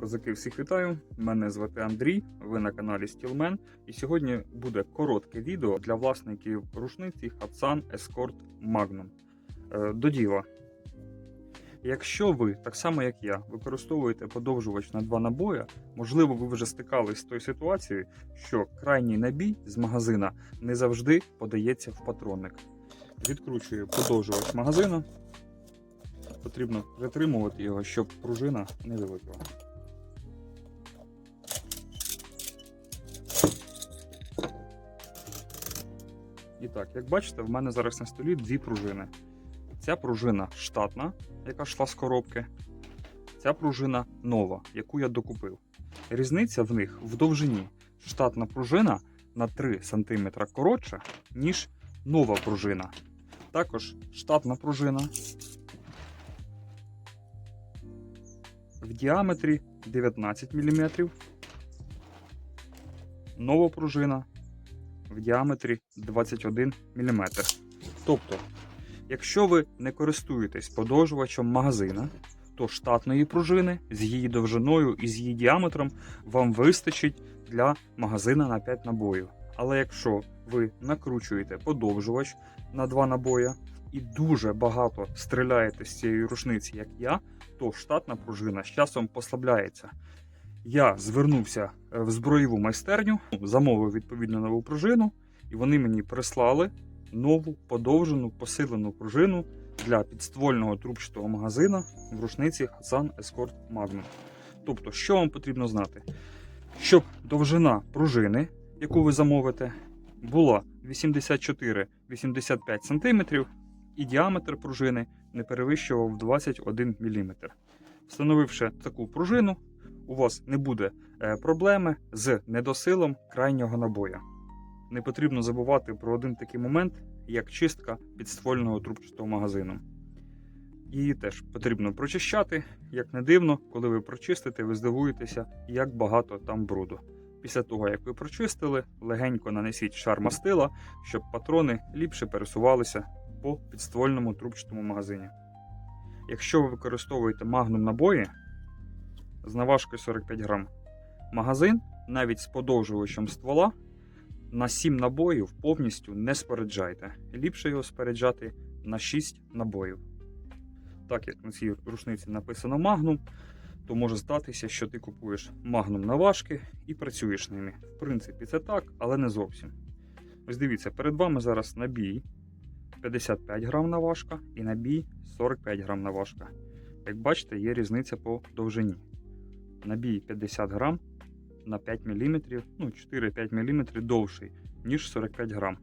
Козаки, всіх вітаю! Мене звати Андрій, ви на каналі Steelman. І сьогодні буде коротке відео для власників рушниці Hatsan Escort Magnum. Е, До діла. Якщо ви, так само як я, використовуєте подовжувач на два набоя, можливо, ви вже стикались з тою ситуацією, що крайній набій з магазина не завжди подається в патронник. Відкручую подовжувач магазину. Потрібно притримувати його, щоб пружина не вилетіла. Так, як бачите, в мене зараз на столі дві пружини. Ця пружина штатна, яка йшла з коробки. Ця пружина нова, яку я докупив. Різниця в них в довжині. Штатна пружина на 3 см коротша, ніж нова пружина. Також штатна пружина в діаметрі 19 мм. Нова пружина в діаметрі 21 мм. Тобто, якщо ви не користуєтесь подовжувачем магазина, то штатної пружини з її довжиною і з її діаметром вам вистачить для магазина на 5 набоїв. Але якщо ви накручуєте подовжувач на 2 набоя і дуже багато стріляєте з цієї рушниці, як я, то штатна пружина з часом послабляється. Я звернувся е, в зброєву майстерню, замовив відповідно нову пружину, і вони мені прислали нову подовжену посилену пружину для підствольного трубчатого магазина в рушниці Hatsan Escort Magnum. Тобто, що вам потрібно знати? Щоб довжина пружини, яку ви замовите, була 84-85 см, і діаметр пружини не перевищував 21 мм. Встановивши таку пружину, у вас не буде е, проблеми з недосилом крайнього набоя. Не потрібно забувати про один такий момент, як чистка підствольного трубчатого магазину. Її теж потрібно прочищати. Як не дивно, коли ви прочистите, ви здивуєтеся, як багато там бруду. Після того, як ви прочистили, легенько нанесіть шар мастила, щоб патрони ліпше пересувалися по підствольному трубчатому магазині. Якщо ви використовуєте магнум набої з наважкою 45 грам, магазин навіть з подовжувачем ствола на 7 набоїв повністю не споряджайте. Ліпше його споряджати на 6 набоїв. Так як на цій рушниці написано магнум, то може статися, що ти купуєш магнум наважки і працюєш ними. В принципі, це так, але не зовсім. Ось дивіться, перед вами зараз набій 55 грам наважка і набій 45 грам наважка. Як бачите, є різниця по довжині. Набій 50 грам на 5 мм, ну 4-5 мм довший, ніж 45 грам.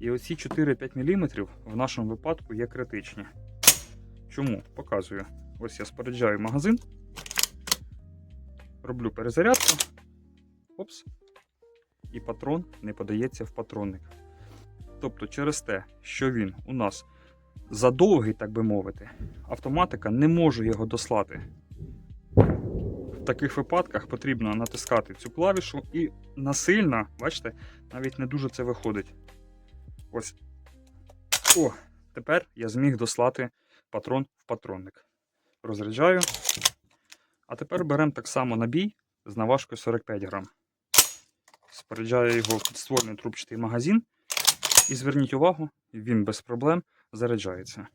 І оці 4-5 мм в нашому випадку є критичні. Чому? Показую. Ось я споряджаю магазин, роблю перезарядку. Опс. І патрон не подається в патронник. Тобто, через те, що він у нас задовгий, так би мовити, автоматика не може його дослати. В таких випадках потрібно натискати цю клавішу і насильно, бачите, навіть не дуже це виходить. Ось. О, тепер я зміг дослати патрон в патронник. Розряджаю. А тепер беремо так само набій з наважкою 45 грам. Споряджаю його в підствольний трубчатий магазин. І зверніть увагу, він без проблем заряджається.